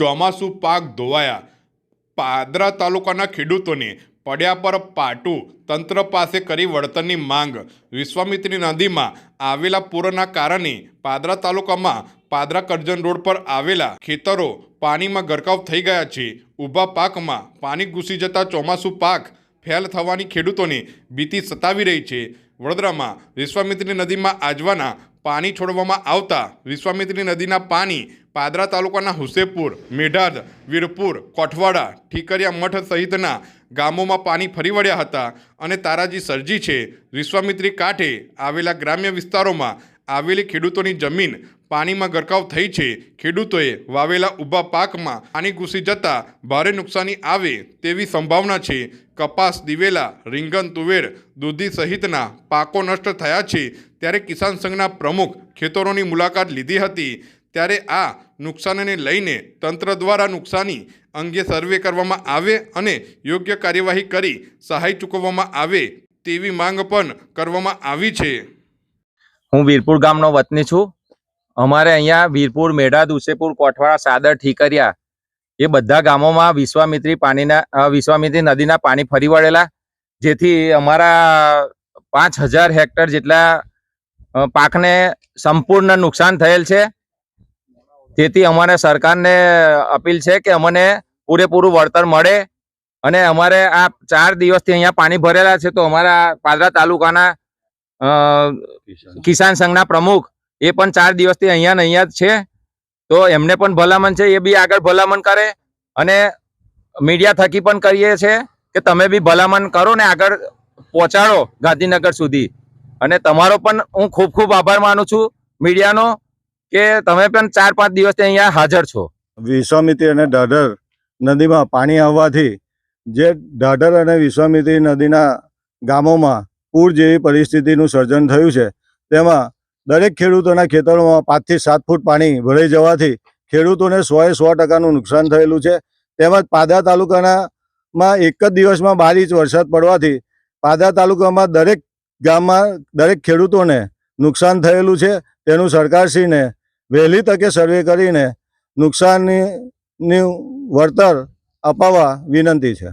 ચોમાસું પાક ધોવાયા. પાદરા તાલુકાના ખેડૂતોને પડ્યા પર પાટું તંત્ર પાસે કરી વળતરની માંગ. વિશ્વામિત્રી નદીમાં આવેલા પૂરના કારણે પાદરા તાલુકામાં પાદરા કરજણ રોડ પર આવેલા ખેતરો પાણીમાં ગરકાવ થઈ ગયા છે. ઊભા પાકમાં પાણી ઘૂસી જતા ચોમાસું પાક ફેલ થવાની ખેડૂતોને ભીતિ સતાવી રહી છે. વડોદરામાં વિશ્વામિત્રી નદીમાં આજવાના પાણી છોડવામાં આવતા વિશ્વામિત્રી નદીના પાણી પાદરા તાલુકાના હુસેપુર, મેઢાદ, વીરપુર, કોઠવાડા, ઠીકરિયા મઠ સહિતના ગામોમાં પાણી ફરી વળ્યા હતા અને તારાજી સર્જી છે. વિશ્વામિત્રી કાંઠે આવેલા ગ્રામ્ય વિસ્તારોમાં આવેલી ખેડૂતોની જમીન પાણીમાં ગરકાવ થઈ છે. ખેડૂતોએ વાવેલા ઊભા પાકમાં પાણી ઘૂસી જતા ભારે નુકસાની આવે તેવી સંભાવના છે. કપાસ, દિવેલા, રીંગણ, તુવેર દૂધી સહિતના પાકો નષ્ટ થયા છે. ત્યારે કિસાન સંઘના પ્રમુખ ખેતરોની મુલાકાત લીધી હતી. ત્યારે આ નુકસાનને લઈને તંત્ર દ્વારા નુકસાની અંગે સર્વે કરવામાં આવે અને યોગ્ય કાર્યવાહી કરી સહાય ચૂકવવામાં આવે તેવી માંગ પણ કરવામાં આવી છે. હું વીરપુર ગામનો વતની છું. અમારે અહીંયા વીરપુર, મેઢા, દુસેપુર, કોઠવાડા, સાદર, ઠીકરિયા એ બધા ગામોમાં વિશ્વામિત્રી પાણીના વિશ્વામિત્રી નદીના પાણી ફરી વળેલા, જેથી અમારા પાંચ હજાર હેક્ટર જેટલા પાકને સંપૂર્ણ નુકસાન થયેલ છે. તેથી અમારે સરકારને અપીલ છે કે અમને પૂરેપૂરું વળતર મળે અને અમારે આ ચાર દિવસથી અહીંયા પાણી ભરેલા છે તો અમારા પાદરા તાલુકાના કિસાન સંઘના પ્રમુખ એ પણ ચાર દિવસથી અહીંયા ને અહીંયા છે. તો એમને પણ ભલામણ છે, એ બી આગળ ભલામણ કરે અને મીડિયા થકી પણ કરીએ છે કે તમે બી ભલામણ કરો ને આગળ પહોંચાડો ગાંધીનગર સુધી. અને તમારો પણ હું ખૂબ ખૂબ આભાર માનું છું મીડિયાનો કે તમે પણ ચાર પાંચ દિવસથી અહીંયા હાજર છો. વિશ્વામિત્રી અને ઢાઢર નદીમાં પાણી આવવાથી જે ઢાઢર અને વિશ્વામિત્રી નદીના ગામોમાં પૂર જેવી પરિસ્થિતિનું સર્જન થયું છે, તેમાં દરેક ખેડૂતોના ખેતરોમાં પાંચથી સાત ફૂટ પાણી ભરાઈ જવાથી ખેડૂતોને સોએ સો ટકાનું નુકસાન થયેલું છે. તેમજ પાદરા તાલુકાના માં એક જ દિવસમાં બાર ઇંચ વરસાદ પડવાથી પાદરા તાલુકામાં દરેક ગામમાં દરેક ખેડૂતોને નુકસાન થયેલું છે. તેનું સરકારશ્રીને વહેલી તકે સર્વે કરીને નુકસાનની વળતર અપાવવા વિનંતી છે.